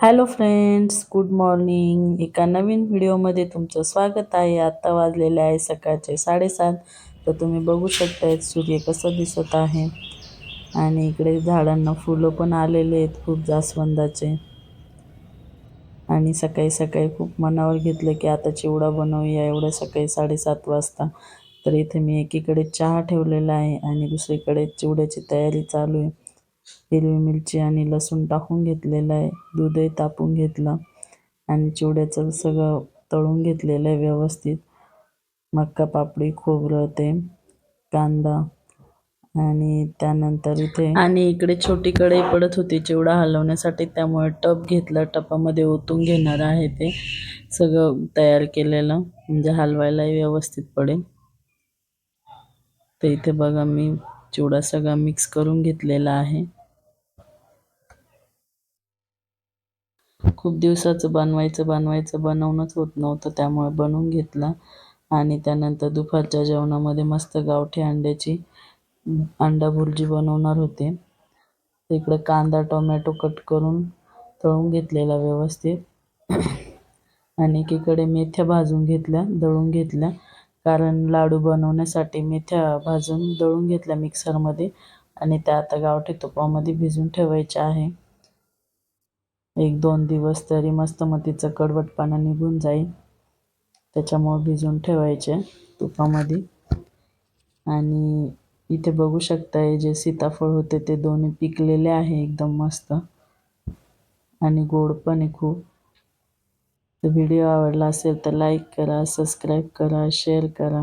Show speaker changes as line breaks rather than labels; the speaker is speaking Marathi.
Hello friends good morning. एका नवीन व्हिडिओमध्ये तुमचं स्वागत आहे. आत्ता वाजलेले आहे सकाळचे साडेसात. तर तुम्ही बघू शकताय सूर्य कसं दिसत आहे. आणि इकडे झाडांना फुलं पण आलेले आहेत खूप जास्वंदाचे. आणि सकाळी सकाळी खूप मनावर घेतलं की आता चिवडा बनवूया. एवढं सकाळी साडेसात वाजता. तर इथे मी एकीकडे चहा ठेवलेला आहे आणि दुसरीकडे चिवड्याची तयारी चालू आहे. हिरवी मिरची आणि लसूण टाकून घेतलेलं आहे. दूधही तापून घेतलं आणि चिवड्याचं सगळं तळून घेतलेलं आहे व्यवस्थित. मक्का पापडी खोबरं ते कांदा आणि त्यानंतर इथे आणि इकडे छोटी कढई पडत होती. चिवडा हलवण्यासाठी त्यामुळे टप घेतलं. टपामध्ये ओतून घेणार आहे ते सगळं तयार केलेलं. म्हणजे हलवायलाही व्यवस्थित पडेल. तर इथे बघा मी चिवडा सगळा मिक्स करून घेतलेला आहे. खूप दिवसाचं बनवायचं बनवायचं बनवणंच होत नव्हतं. त्यामुळे बनवून घेतला. आणि त्यानंतर दुपारच्या जेवणामध्ये मस्त गावठी अंड्याची अंडा भुर्जी बनवणार होते. इकडे कांदा टोमॅटो कट करून तळून घेतलेला व्यवस्थित. आणि एकीकडे मेथ्या भाजून घेतल्या दळून घेतल्या. कारण लाडू बनवण्यासाठी मेथ्या भाजून दळून घेतल्या मिक्सरमध्ये. आणि त्या आता गावठी तुपामध्ये भिजून ठेवायच्या आहे. एक दोन दिवस तरी मस्त मग तिचं कडवटपणा निघून जाईल. त्याच्यामुळं भिजून ठेवायचे तुपामध्ये. आणि इथे बघू शकता जे सीताफळ होते ते दोन्ही पिकलेले आहे एकदम मस्त. आणि गोड पण आहे खूप. तर व्हिडिओ आवडला असेल तर लाईक करा सबस्क्राईब करा शेअर करा.